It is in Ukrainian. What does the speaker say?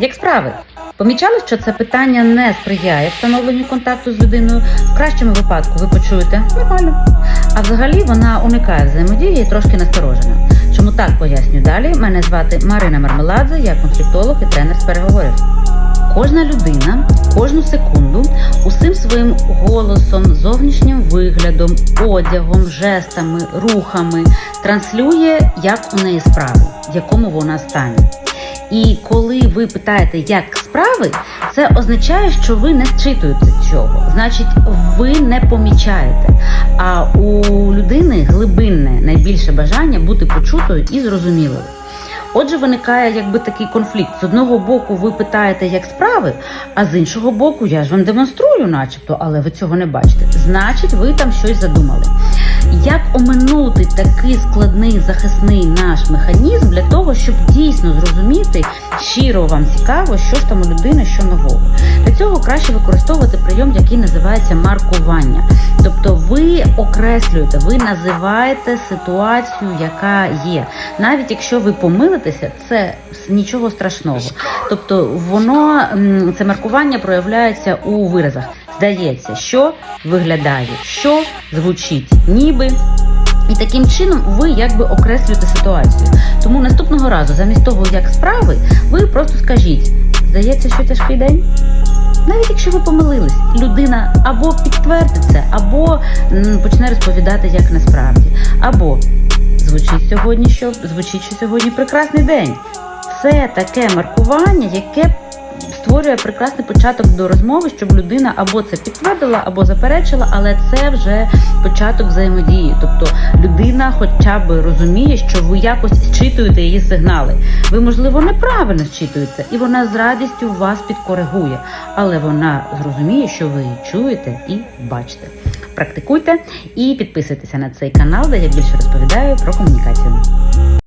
Як справи? Помічали, що це питання не сприяє встановленню контакту з людиною. В кращому випадку ви почуєте нормально. А взагалі вона уникає взаємодії і трошки насторожена. Чому так поясню далі? Мене звати Марина Мармеладзе, я конфліктолог і тренер з переговорів. Кожна людина кожну секунду усім своїм голосом, зовнішнім виглядом, одягом, жестами, рухами транслює, як у неї справи, в якому вона стані. І коли ви питаєте, як справи, це означає, що ви не зчитуєте цього. Значить, ви не помічаєте. А у людини глибинне найбільше бажання бути почутою і зрозумілою. Отже, виникає якби такий конфлікт. З одного боку, ви питаєте, як справи, а з іншого боку, я ж вам демонструю, начебто, але ви цього не бачите. Значить, ви там щось задумали. Як оминути такий складний захисний наш механізм для того, щоб дійсно зрозуміти, щиро вам цікаво, що ж там у людини, що нового? Для цього краще використовувати прийом, який називається маркування. Тобто ви окреслюєте, ви називаєте ситуацію, яка є. Навіть якщо ви помилитеся, це нічого страшного. Тобто воно це маркування проявляється у виразах. Здається, що виглядає, що звучить, ніби. І таким чином ви якби окреслюєте ситуацію. Тому наступного разу, замість того, як справи, ви просто скажіть: здається, що тяжкий день. Навіть якщо ви помилились, людина або підтвердить це, або почне розповідати, як насправді, або звучить сьогодні, що звучить, що сьогодні прекрасний день. Це таке маркування, яке створює прекрасний початок до розмови, щоб людина або це підтвердила, або заперечила, але це вже початок взаємодії. Тобто людина хоча б розуміє, що ви якось зчитуєте її сигнали. Ви, можливо, неправильно зчитуєте, і вона з радістю вас підкоригує, але вона зрозуміє, що ви її чуєте і бачите. Практикуйте і підписуйтеся на цей канал, де я більше розповідаю про комунікацію.